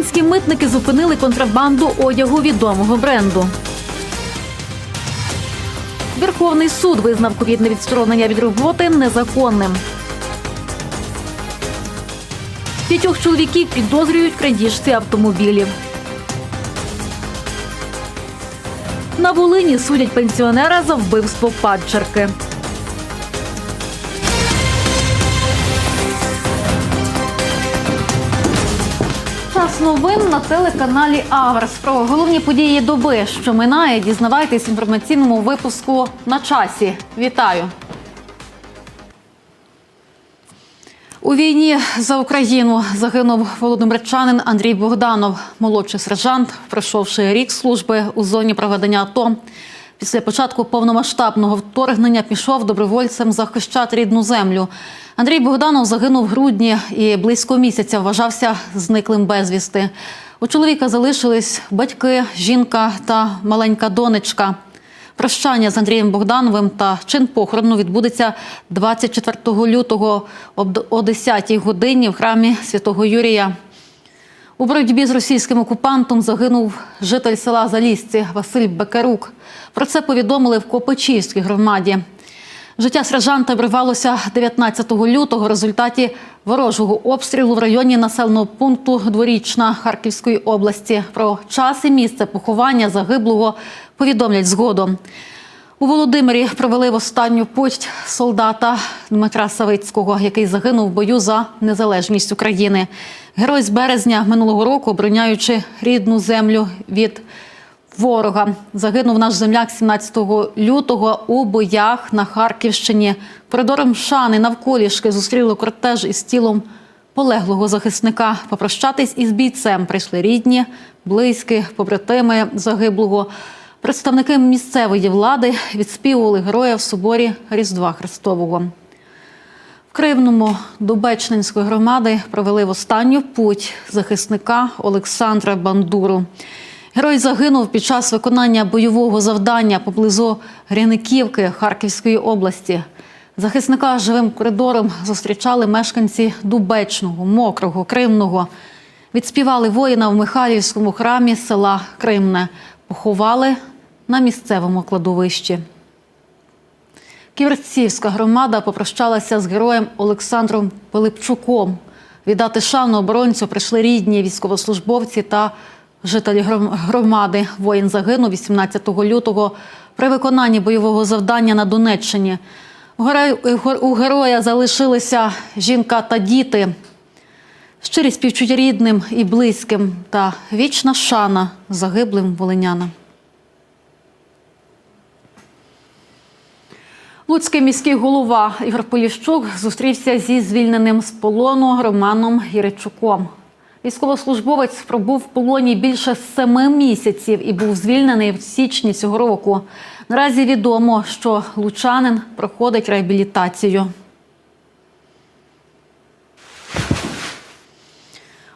Волинські митники зупинили контрабанду одягу відомого бренду. Верховний суд визнав ковідне відсторонення від роботи незаконним. П'ятьох чоловіків підозрюють крадіжці автомобілів. На Волині судять пенсіонера за вбивство падчерки. Новин на телеканалі Аверс. Про головні події доби, що минає, дізнавайтесь в інформаційному випуску на часі. Вітаю! У війні за Україну загинув володимирчанин Андрій Богданов, молодший сержант, пройшовши рік служби у зоні проведення АТО. Після початку повномасштабного вторгнення пішов добровольцем захищати рідну землю. Андрій Богданов загинув в грудні і близько місяця вважався зниклим безвісти. У чоловіка залишились батьки, жінка та маленька донечка. Прощання з Андрієм Богдановим та чин похорону відбудеться 24 лютого о 10-й годині в храмі Святого Юрія. У боротьбі з російським окупантом загинув житель села Залісці Василь Бекарук. Про це повідомили в Копичівській громаді. Життя сержанта обривалося 19 лютого в результаті ворожого обстрілу в районі населеного пункту Дворічна Харківської області. Про час і місце поховання загиблого повідомлять згодом. У Володимирі провели в останню путь солдата Дмитра Савицького, який загинув в бою за незалежність України. Герой з березня минулого року, обороняючи рідну землю від ворога, загинув наш земляк 17 лютого у боях на Харківщині. Коридором шани навколішки зустріли кортеж із тілом полеглого захисника. Попрощатись із бійцем прийшли рідні, близькі, побратими загиблого. Представники місцевої влади відспівували героя в соборі Різдва Христового. В Кривному до Бечнинської громади провели в останню путь захисника Олександра Бандуру. Герой загинув під час виконання бойового завдання поблизу Гряниківки Харківської області. Захисника живим коридором зустрічали мешканці Дубечного, Мокрого, Кривного. Відспівали воїна в Михайлівському храмі села Кримне. Поховали на місцевому кладовищі. Ківерцівська громада попрощалася з героєм Олександром Пилипчуком. Віддати шану оборонцю прийшли рідні військовослужбовці та жителі гром- громади. Воїн загинув 18 лютого при виконанні бойового завдання на Донеччині. У героя- залишилися жінка та діти. Щирі співчуття рідним і близьким та вічна шана загиблим волинянам. Луцький міський голова Ігор Поліщук зустрівся зі звільненим з полону Романом Гіричуком. Військовослужбовець пробув в полоні більше семи місяців і був звільнений в січні цього року. Наразі відомо, що лучанин проходить реабілітацію.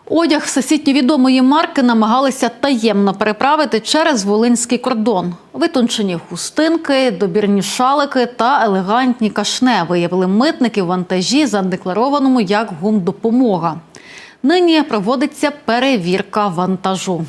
Одяг всесвітньо відомої марки намагалися таємно переправити через волинський кордон. Витончені хустинки, добірні шалики та елегантні кашне виявили митники в вантажі, задекларованому як гумдопомога. Нині проводиться перевірка вантажу.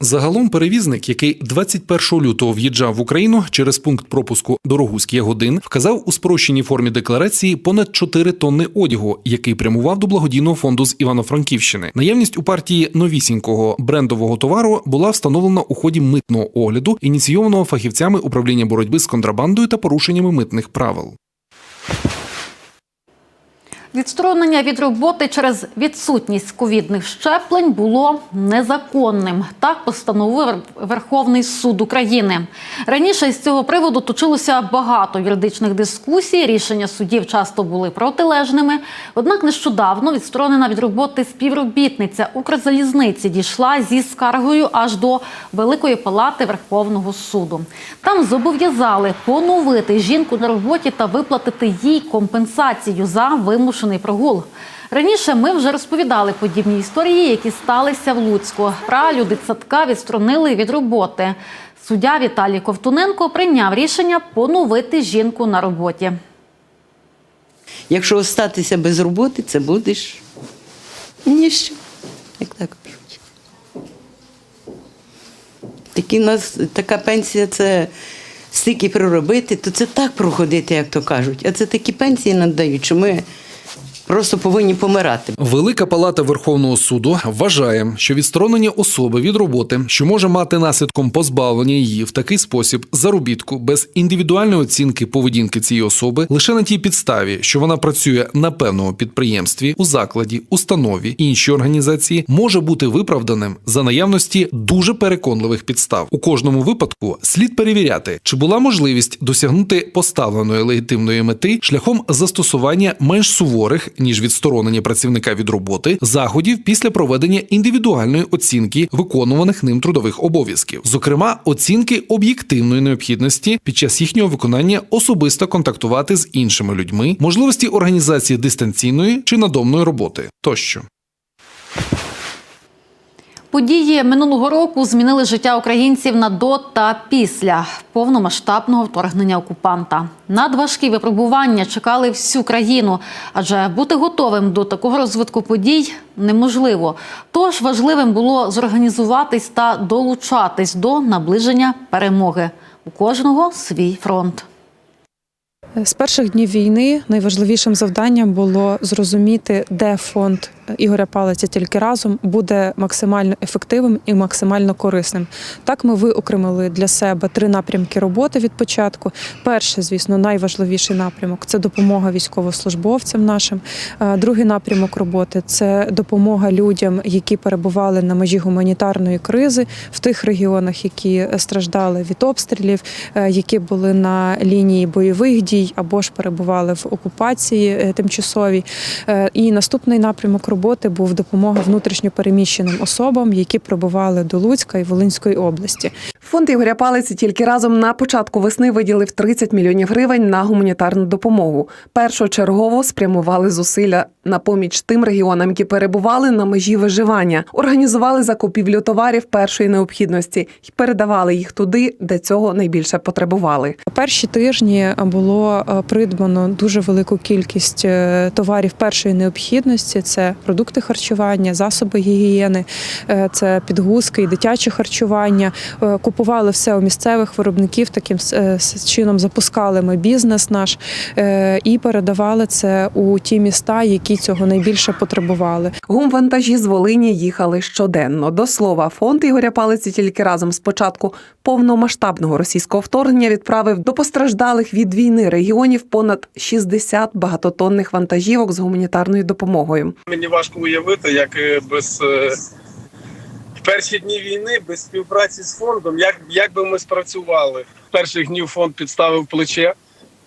Загалом перевізник, який 21 лютого в'їжджав в Україну через пункт пропуску Дорогуськ Ягодин, вказав у спрощеній формі декларації понад 4 тонни одягу, який прямував до благодійного фонду з Івано-Франківщини. Наявність у партії новісінького брендового товару була встановлена у ході митного огляду, ініційованого фахівцями управління боротьби з контрабандою та порушеннями митних правил. Відсторонення від роботи через відсутність ковідних щеплень було незаконним. Так постановив Верховний суд України. Раніше з цього приводу точилося багато юридичних дискусій. Рішення судів часто були протилежними. Однак нещодавно відсторонена від роботи співробітниця Укрзалізниці дійшла зі скаргою аж до Великої палати Верховного суду. Там зобов'язали поновити жінку на роботі та виплатити їй компенсацію за вимушений прогул. Раніше ми вже розповідали подібні історії, які сталися в Луцьку. Пралю дитсадка відсторонили від роботи. Суддя Віталій Ковтуненко прийняв рішення поновити жінку на роботі. Якщо остатися без роботи, це будеш Ніщо, як так кажуть. Такі нас така пенсія це стільки проробити, то це так проходити, як то кажуть. А це такі пенсії надають, що ми просто повинні помирати. Велика палата Верховного суду вважає, що відсторонення особи від роботи, що може мати наслідком позбавлення її в такий спосіб заробітку без індивідуальної оцінки поведінки цієї особи, лише на тій підставі, що вона працює на певному підприємстві, у закладі, установі іншій організації, може бути виправданим за наявності дуже переконливих підстав. У кожному випадку слід перевіряти, чи була можливість досягнути поставленої легітимної мети шляхом застосування менш суворих ніж відсторонення працівника від роботи заходів після проведення індивідуальної оцінки виконуваних ним трудових обов'язків, зокрема оцінки об'єктивної необхідності під час їхнього виконання особисто контактувати з іншими людьми, можливості організації дистанційної чи надомної роботи тощо. Події минулого року змінили життя українців на до та після повномасштабного вторгнення окупанта. Надважкі випробування чекали всю країну, адже бути готовим до такого розвитку подій неможливо. Тож важливим було зорганізуватись та долучатись до наближення перемоги. У кожного свій фронт. З перших днів війни найважливішим завданням було зрозуміти, де фонд Ігоря Палиця тільки разом буде максимально ефективним і максимально корисним. Так ми виокремили для себе три напрямки роботи від початку. Перший, звісно, найважливіший напрямок це допомога військовослужбовцям нашим. Е, Другий напрямок роботи це допомога людям, які перебували на межі гуманітарної кризи в тих регіонах, які страждали від обстрілів, е, які були на лінії бойових дій або ж перебували в окупації е, тимчасовій. І наступний напрямок роботи був допомога внутрішньопереміщеним особам, які прибували до Луцька і Волинської області. Фонд Ігоря Палиці тільки разом на початку весни виділив 30 мільйонів гривень на гуманітарну допомогу. Першочергово спрямували зусилля на поміч тим регіонам, які перебували на межі виживання, організували закупівлю товарів першої необхідності і передавали їх туди, де цього найбільше потребували. Перші тижні було е, придбано дуже велику кількість е, товарів першої необхідності: це продукти харчування, засоби гігієни, е, це підгузки і дитяче харчування. Е, Купували все у місцевих виробників. Таким е, чином запускали ми бізнес наш і передавали це у ті міста, які цього найбільше потребували. Гумвантажі з Волині їхали щоденно. До слова, фонд Ігоря Палиці тільки разом з початку повномасштабного російського вторгнення відправив до постраждалих від війни регіонів понад 60 багатотонних вантажівок з гуманітарною допомогою. Мені важко уявити, як е, без е, перші дні війни, без співпраці з фондом, як, як би ми спрацювали. Перших днів фонд підставив плече.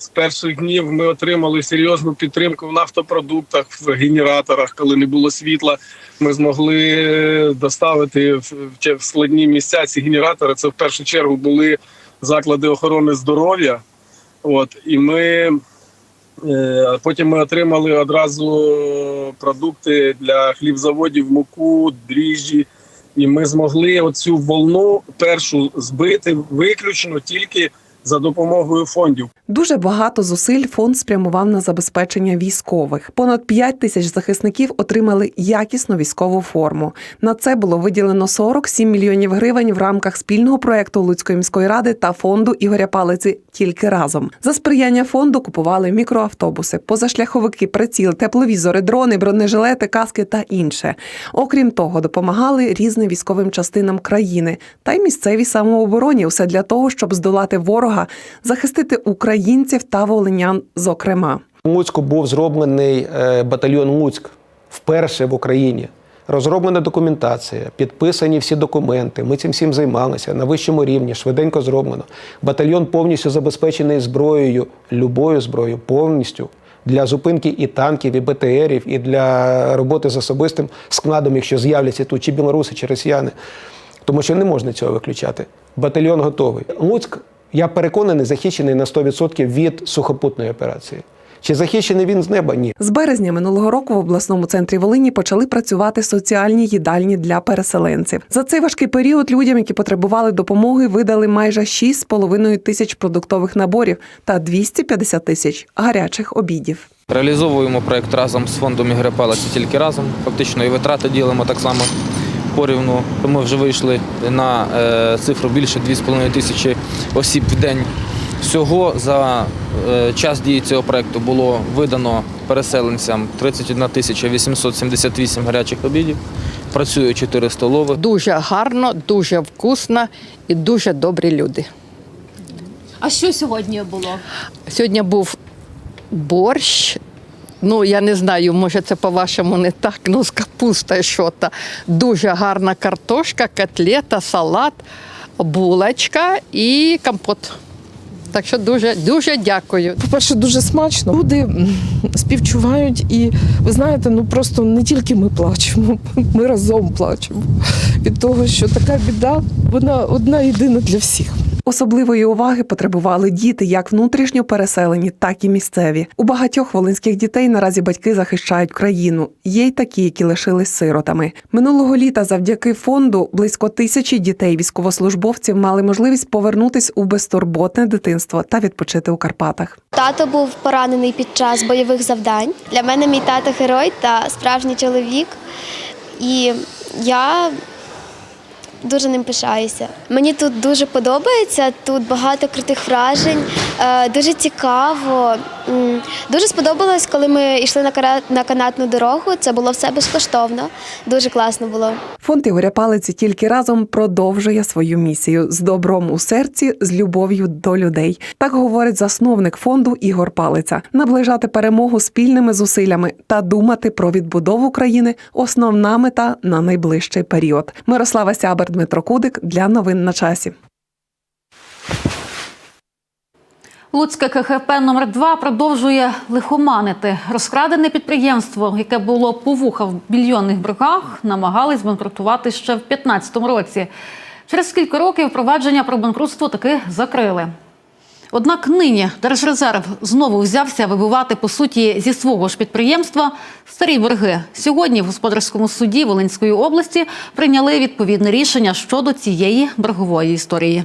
З перших днів ми отримали серйозну підтримку в нафтопродуктах, в генераторах, коли не було світла. Ми змогли е, доставити в, складні місця ці генератори. Це в першу чергу були заклади охорони здоров'я. От і ми Е, Потім ми отримали одразу продукти для хлібзаводів, муку, дріжджі. І ми змогли оцю волну першу збити виключно тільки за допомогою фондів. Дуже багато зусиль фонд спрямував на забезпечення військових. Понад 5 тисяч захисників отримали якісну військову форму. На це було виділено 47 мільйонів гривень в рамках спільного проекту Луцької міської ради та фонду Ігоря Палиці тільки разом. За сприяння фонду купували мікроавтобуси, позашляховики, приціл, тепловізори, дрони, бронежилети, каски та інше. Окрім того, допомагали різним військовим частинам країни та й місцевій самообороні. Усе для того, щоб здолати ворога, захистити українців та волинян, зокрема. У Луцьку був зроблений е, батальйон Луцьк вперше в Україні. Розроблена документація, підписані всі документи. Ми цим всім займалися на вищому рівні, швиденько зроблено. Батальйон повністю забезпечений зброєю, любою зброєю, повністю для зупинки і танків, і БТРів, і для роботи з особистим складом, якщо з'являться тут чи білоруси, чи росіяни. Тому що не можна цього виключати. Батальйон готовий. Луцьк, я переконаний, захищений на 100% від сухопутної операції. Чи захищений він з неба? Ні. З березня минулого року в обласному центрі Волині почали працювати соціальні їдальні для переселенців. За цей важкий період людям, які потребували допомоги, видали майже 6,5 тисяч продуктових наборів та 250 тисяч гарячих обідів. Реалізовуємо проект разом з фондом Ігоря Палиця тільки разом. Фактично і витрати ділимо так само порівну. Ми вже вийшли на е, цифру більше 2,5 тисячі осіб в день. Всього за е, час дії цього проекту було видано переселенцям 31 тисяча 878 гарячих обідів. Працює 4 столових. Дуже гарно, дуже вкусно і дуже добрі люди. А що сьогодні було? Сьогодні був борщ. Ну, я не знаю, може це по-вашому не так, ну з капустою що-то. Дуже гарна картошка, котлета, салат, булочка і компот. Так що дуже, дуже дякую. По-перше, дуже смачно. Люди співчувають, і ви знаєте, ну просто не тільки ми плачемо, ми разом плачемо від того, що така біда, вона одна єдина для всіх. Особливої уваги потребували діти, як внутрішньо переселені, так і місцеві. У багатьох волинських дітей наразі батьки захищають країну. Є й такі, які лишились сиротами. Минулого літа, завдяки фонду, близько тисячі дітей військовослужбовців мали можливість повернутись у безтурботне дитинство та відпочити у Карпатах. Тато був поранений під час бойових завдань. Для мене мій тато герой та справжній чоловік. І я дуже ним пишаюся. Мені тут дуже подобається, тут багато крутих вражень, е, дуже цікаво. Дуже сподобалось, коли ми йшли на канатну дорогу. Це було все безкоштовно. Дуже класно було. Фонд Ігоря Палиці тільки разом продовжує свою місію з добром у серці, з любов'ю до людей. Так говорить засновник фонду Ігор Палиця. Наближати перемогу спільними зусиллями та думати про відбудову країни основна мета на найближчий період. Мирослава Сябер, Дмитро Кудик для новин на часі. Луцьке КХП номер 2 продовжує лихоманити. Розкрадене підприємство, яке було по вуха в мільйонних боргах, намагались банкрутувати ще в 2015 році. Через кілька років провадження про банкрутство таки закрили. Однак нині Держрезерв знову взявся вибивати по суті зі свого ж підприємства старі борги. Сьогодні в господарському суді Волинської області прийняли відповідне рішення щодо цієї боргової історії.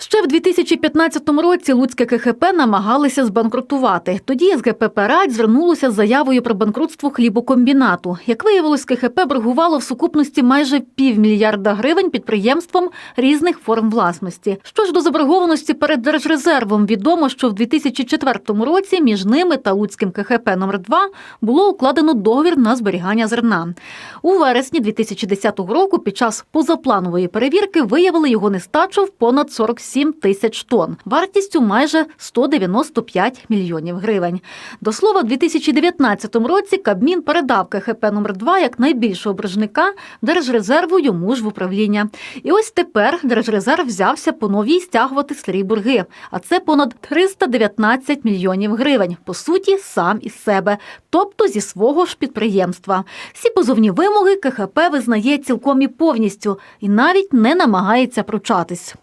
Ще в 2015 році Луцьке КХП намагалися збанкрутувати. Тоді СГП «Радь» звернулося з заявою про банкрутство хлібокомбінату. Як виявилось, КХП боргувало в сукупності майже півмільярда гривень підприємствам різних форм власності. Що ж до заборгованості перед Держрезервом, відомо, що в 2004 році між ними та Луцьким КХП номер 2 було укладено договір на зберігання зерна. У вересні 2010 року під час позапланової перевірки виявили його нестачу в понад 47 тисяч тонн, вартістю майже 195 мільйонів гривень. До слова, в 2019 році Кабмін передав КХП номер 2 як найбільшого боржника Держрезерву йому ж в управління. І ось тепер Держрезерв взявся по новій стягувати старі борги, а це понад 319 мільйонів гривень. По суті, сам із себе, тобто зі свого ж підприємства. Всі позовні вимоги КХП визнає цілком і повністю і навіть не намагається пручатись.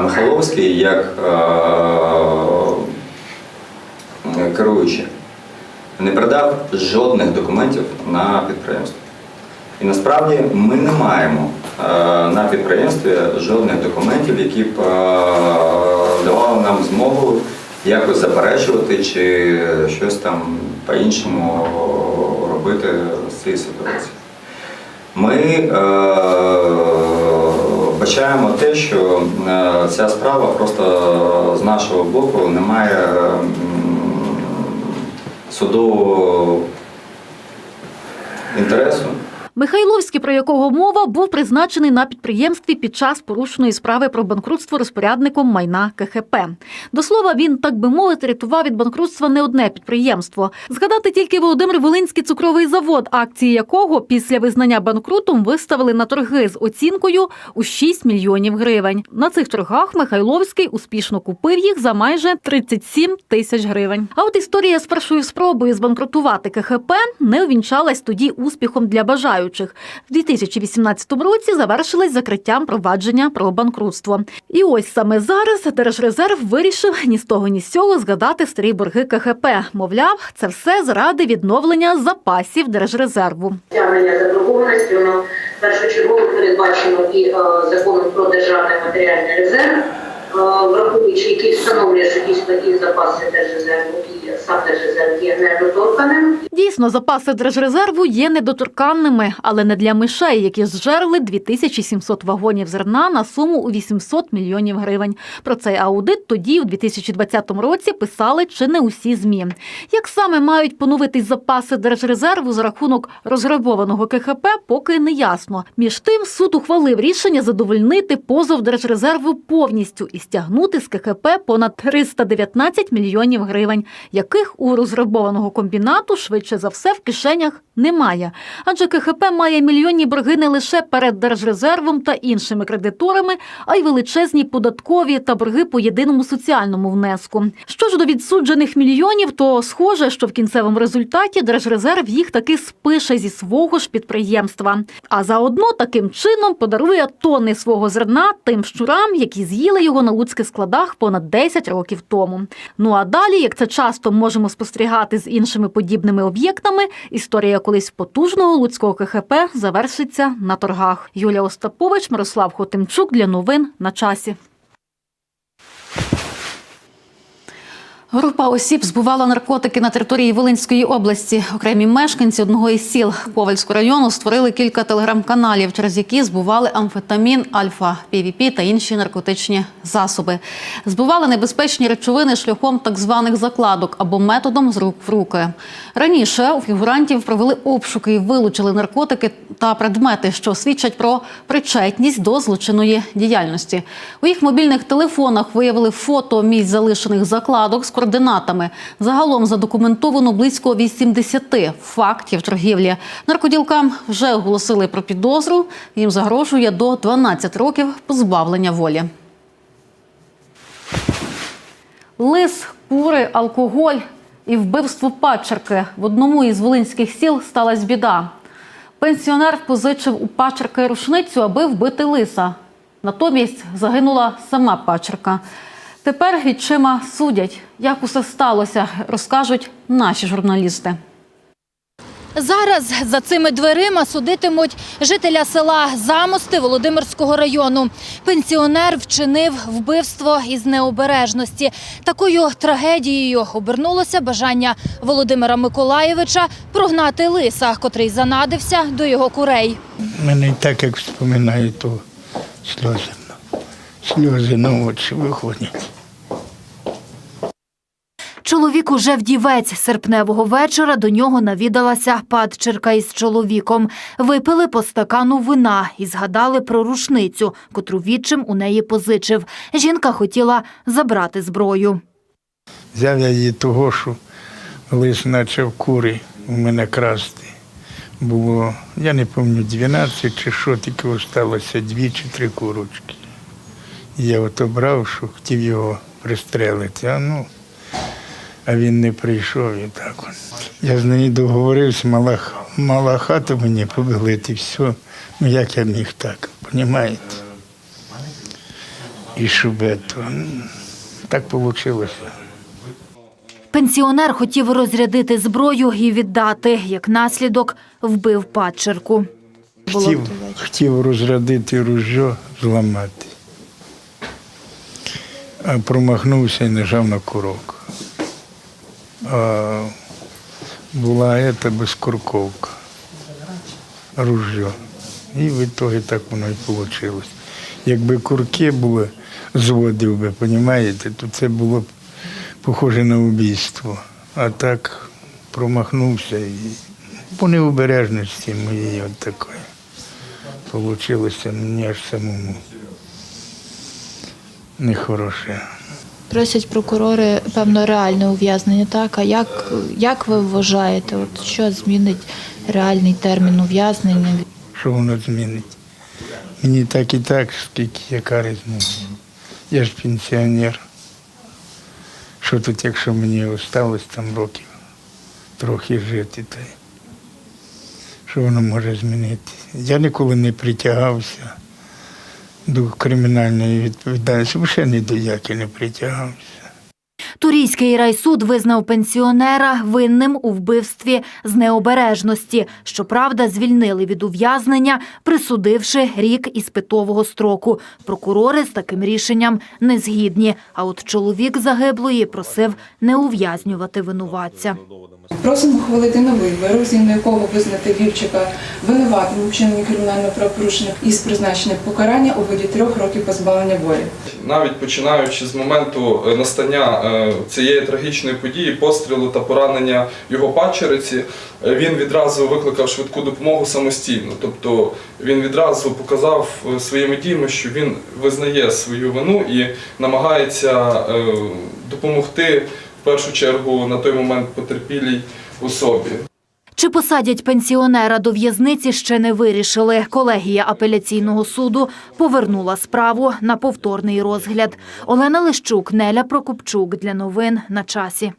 Михайловський як е, керуючий не передав жодних документів на підприємство. І насправді ми не маємо е, на підприємстві жодних документів, які б е, давали нам змогу якось заперечувати чи щось там по-іншому робити з цієї ситуації. Ми е, бачаємо те, що е, ця справа просто з нашого боку не має судового інтересу. Михайловський, про якого мова, був призначений на підприємстві під час порушеної справи про банкрутство розпорядником майна КХП. До слова, він, так би мовити, рятував від банкрутства не одне підприємство. Згадати тільки Володимир Волинський цукровий завод, акції якого після визнання банкрутом виставили на торги з оцінкою у 6 мільйонів гривень. На цих торгах Михайловський успішно купив їх за майже 37 тисяч гривень. А от історія з першою спробою збанкрутувати КХП не увінчалась тоді успіхом для бажаючих. Бажаючих. В 2018 році завершилось закриттям провадження про банкрутство. І ось саме зараз Держрезерв вирішив ні з того, ні з цього згадати старі борги КХП. Мовляв, це все заради відновлення запасів Держрезерву. Стягнення заборгованості воно першочергово передбачено і е, законом про державний матеріальний резерв, враховуючи, який встановлює, що дійсно і запаси держрезерву, і сам держрезерв є недоторканим. Дійсно, запаси Держрезерву є недоторканними, але не для мишей, які зжерли 2700 вагонів зерна на суму у 800 мільйонів гривень. Про цей аудит тоді, у 2020 році, писали чи не усі змі. Як саме мають поновитись запаси Держрезерву за рахунок розграбованого КХП, поки не ясно. Між тим, суд ухвалив рішення задовольнити позов Держрезерву повністю і стягнути з КХП понад 319 мільйонів гривень, яких у розграбованого комбінату швидше за все в кишенях немає. Адже КХП має мільйонні борги не лише перед Держрезервом та іншими кредиторами, а й величезні податкові та борги по єдиному соціальному внеску. Що ж до відсуджених мільйонів, то схоже, що в кінцевому результаті Держрезерв їх таки спише зі свого ж підприємства. А заодно таким чином подарує тонни свого зерна тим щурам, які з'їли його на луцьких складах понад 10 років тому. Ну а далі, як це часто можемо спостерігати з іншими подібними об'єктами, історія колись потужного луцького КХП завершиться на торгах. Юлія Остапович, Мирослав Хотимчук для новин на часі. Група осіб збувала наркотики на території Волинської області. Окремі мешканці одного із сіл Ковальського району створили кілька телеграм-каналів, через які збували амфетамін, альфа, півіпі та інші наркотичні засоби. Збували небезпечні речовини шляхом так званих закладок або методом з рук в руки. Раніше у фігурантів провели обшуки і вилучили наркотики та предмети, що свідчать про причетність до злочинної діяльності. У їх мобільних телефонах виявили фото місць залишених закладок з координатами. Загалом задокументовано близько 80 фактів торгівлі. Наркоділкам вже оголосили про підозру. Їм загрожує до 12 років позбавлення волі. Лис, кури, алкоголь і вбивство падчерки. В одному із волинських сіл сталася біда. Пенсіонер позичив у падчерки рушницю, аби вбити лиса. Натомість загинула сама падчерка. Тепер відчима судять. Як усе сталося, розкажуть наші журналісти. Зараз за цими дверима судитимуть жителя села Замости Володимирського району. Пенсіонер вчинив вбивство із необережності. Такою трагедією обернулося бажання Володимира Миколаєвича прогнати лиса, котрий занадився до його курей. Мене і так, як вспоминаю, то сльози. Сльози на очі виходять. Чоловік уже вдівець. Серпневого вечора до нього навідалася падчерка із чоловіком. Випили по стакану вина і згадали про рушницю, котру відчим у неї позичив. Жінка хотіла забрати зброю. Взяв я її того, що лиш почав кури у мене красти. Було, я не пам'ятаю, 12 чи що, тільки осталося дві чи три курочки. Я от обрав, що хотів його пристрелити, а ну, а він не прийшов і так. От. Я з нею договорився, мала, мала хату мені побилити, все. Ну як я міг так, розумієте? І щоб то, так вийшло. Пенсіонер хотів розрядити зброю і віддати. Як наслідок вбив падчерку. Хотів, хотів розрядити ружьо, зламати. Промахнувся і нажав на курок. А була ета безкурковка, ружьо. І в ітогі так воно і вийшло. Якби курки були, зводив би, розумієте, то це було б похоже на вбійство. А так промахнувся і по необережності моєї от такої. Получилося мені аж самому нехороше. Просять прокурори, певно, реальне ув'язнення, так? А як, як ви вважаєте, от що змінить реальний термін ув'язнення? Що воно змінить? Мені так і так, скільки яка різниця. Я ж пенсіонер. Що тут, якщо мені осталось там років трохи жити, то що Що воно може змінити? Я ніколи не притягався до кримінальної відповідальності, взагалі ні до якої не притягався. Турійський райсуд визнав пенсіонера винним у вбивстві з необережності. Щоправда, звільнили від ув'язнення, присудивши рік іспитового строку. Прокурори з таким рішенням не згідні. А от чоловік загиблої просив не ув'язнювати винуватця. Просимо ухвалити новий вирок, згідно якого визнати Вівчика винуватим у вчиненні кримінального правопорушення із призначенням покарання у виді трьох років позбавлення волі. навіть починаючи з моменту е, настання е, цієї трагічної події, пострілу та поранення його падчериці, е, він відразу викликав швидку допомогу самостійно. Тобто він відразу показав е, своїми діями, що він визнає свою вину і намагається е, допомогти в першу чергу на той момент потерпілій особі. Чи посадять пенсіонера до в'язниці ще не вирішили. Колегія апеляційного суду повернула справу на повторний розгляд. Олена Лищук, Неля Прокопчук для новин на часі.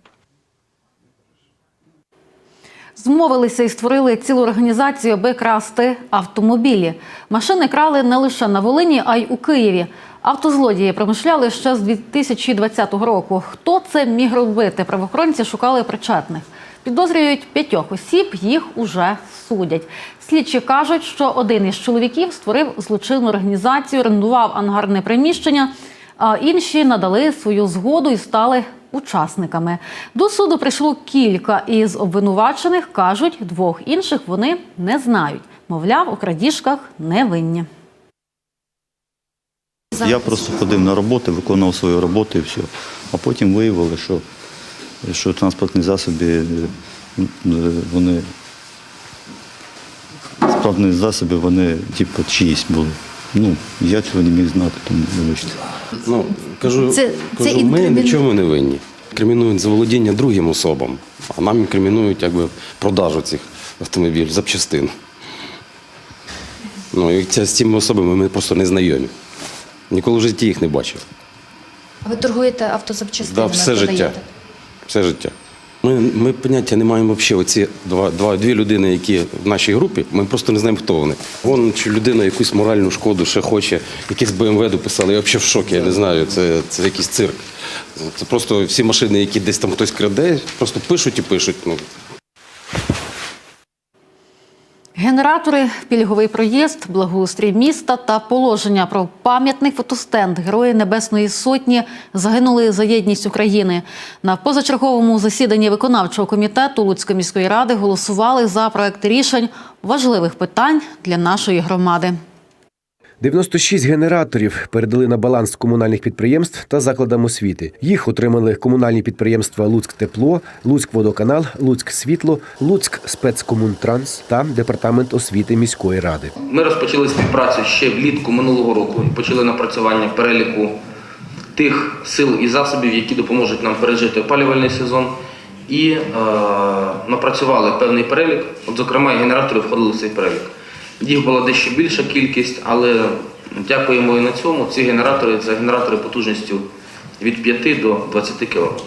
Змовилися і створили цілу організацію, аби красти автомобілі. Машини крали не лише на Волині, а й у Києві. Автозлодії промишляли ще з 2020 року. Хто це міг робити? Правоохоронці шукали причетних. Підозрюють п'ятьох осіб, їх уже судять. Слідчі кажуть, що один із чоловіків створив злочинну організацію, орендував ангарне приміщення, а інші надали свою згоду і стали учасниками. До суду прийшло кілька із обвинувачених. кажуть, двох інших вони не знають. Мовляв, у крадіжках не винні. Я просто ходив на роботу, виконував свою роботу і все. А потім виявили, що, що транспортні засоби, е, вони справні засоби, вони типу чиїсь були. Ну, я цього не міг знати, тому вибачте. Ну, кажу, Це- це ми інкримін- нічому не винні. Кримінують заволодіння другим особам, а нам інкримінують якби продажу цих автомобілів, запчастин. Ну, і ця, з цими особами ми просто не знайомі. Ніколи в житті їх не бачив. А Ви торгуєте Да, автозапчастинами? все життя. Все життя. Ми, ми поняття не маємо взагалі оці два, два, дві людини, які в нашій групі, ми просто не знаємо, хто вони. Вон чи людина якусь моральну шкоду ще хоче, якісь БМВ дописали. Я взагалі в шокі, я не знаю, це, це якийсь цирк. Це просто всі машини, які десь там хтось краде, просто пишуть і пишуть. Ну, Генератори, пільговий проїзд, благоустрій міста та положення про пам'ятний фотостенд Герої Небесної Сотні загинули за єдність України. На позачерговому засіданні виконавчого комітету Луцької міської ради голосували за проекти рішень важливих питань для нашої громади. 96 генераторів передали на баланс комунальних підприємств та закладам освіти. Їх отримали комунальні підприємства Луцьк Тепло, Луцьк Водоканал, Луцьк Світло, Луцьк Спецкомунтранс та департамент освіти міської ради. Ми розпочали співпрацю ще влітку минулого року і почали напрацювання переліку тих сил і засобів, які допоможуть нам пережити опалювальний сезон. І е, напрацювали певний перелік. От, зокрема, і генератори входили в цей перелік. Їх була дещо більша кількість, але дякуємо і на цьому. Ці генератори це генератори потужністю від 5 до 20 кВт.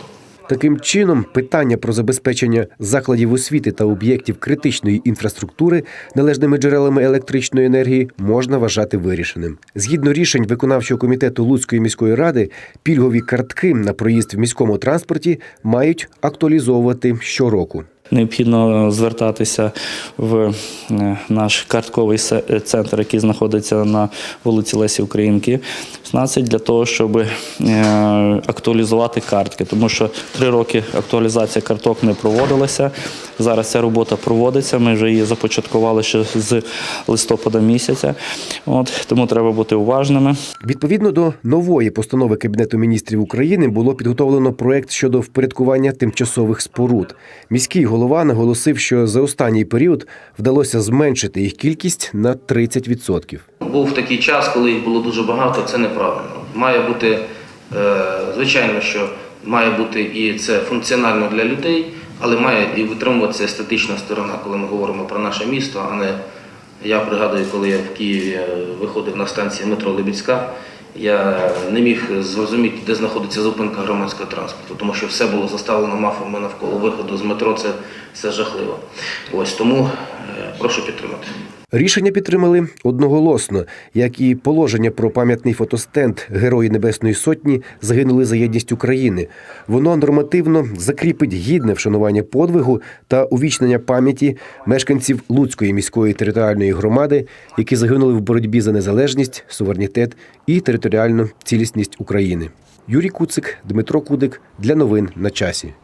Таким чином, питання про забезпечення закладів освіти та об'єктів критичної інфраструктури належними джерелами електричної енергії можна вважати вирішеним. Згідно рішень виконавчого комітету Луцької міської ради, пільгові картки на проїзд в міському транспорті мають актуалізовувати щороку. Необхідно звертатися в е, наш картковий е, центр, який знаходиться на вулиці Лесі Українки, 16, для того, щоб е, актуалізувати картки, тому що три роки актуалізація карток не проводилася. Зараз ця робота проводиться. Ми вже її започаткували ще з листопада місяця. От тому треба бути уважними. Відповідно до нової постанови Кабінету міністрів України було підготовлено проект щодо впорядкування тимчасових споруд. Міський голова наголосив, що за останній період вдалося зменшити їх кількість на 30%. Був такий час, коли їх було дуже багато, це неправильно. Має бути, е, звичайно, що має бути і це функціонально для людей, але має і витримуватися естетична сторона, коли ми говоримо про наше місто, а не я пригадую, коли я в Києві е, виходив на станції метро Лебідська, я не міг зрозуміти, де знаходиться зупинка громадського транспорту, тому що все було заставлено мафами навколо виходу з метро, це, все жахливо. Ось тому е, Прошу підтримати. Рішення підтримали одноголосно, як і положення про пам'ятний фотостенд Герої Небесної Сотні загинули за єдність України. Воно нормативно закріпить гідне вшанування подвигу та увічнення пам'яті мешканців Луцької міської територіальної громади, які загинули в боротьбі за незалежність, суверенітет і територіальну цілісність України. Юрій Куцик, Дмитро Кудик для новин на часі.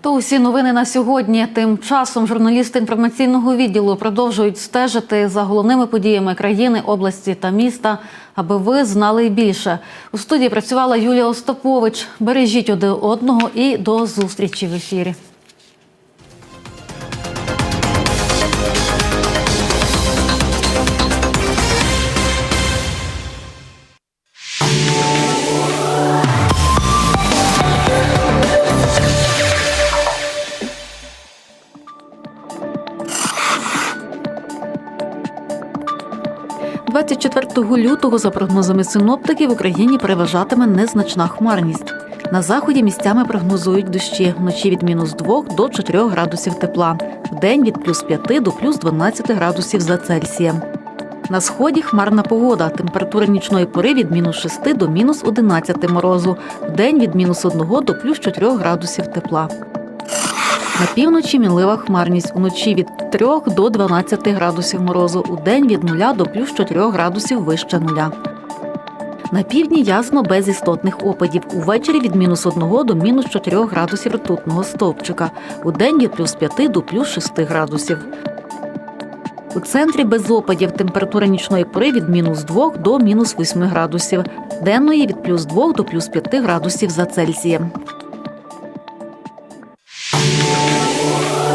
То усі новини на сьогодні. Тим часом журналісти інформаційного відділу продовжують стежити за головними подіями країни, області та міста, аби ви знали більше. У студії працювала Юлія Остапович. Бережіть один одного і до зустрічі в ефірі. – 24 лютого, за прогнозами синоптиків, в Україні переважатиме незначна хмарність. На заході місцями прогнозують дощі вночі від мінус 2 до 4 градусів тепла, вдень від плюс 5 до плюс 12 градусів за Цельсієм. На сході хмарна погода. Температура нічної пори від мінус 6 до мінус 11 морозу, вдень від мінус 1 до плюс 4 градусів тепла. На півночі мінлива хмарність. Уночі від 3 до 12 градусів морозу. У день від 0 до плюс 4 градусів вище нуля. На півдні ясно без істотних опадів. Увечері від мінус 1 до мінус 4 градусів ртутного стовпчика. У день від плюс 5 до плюс 6 градусів. У центрі без опадів температура нічної пори від мінус 2 до мінус 8 градусів. Денної від плюс 2 до плюс 5 градусів за Цельсієм.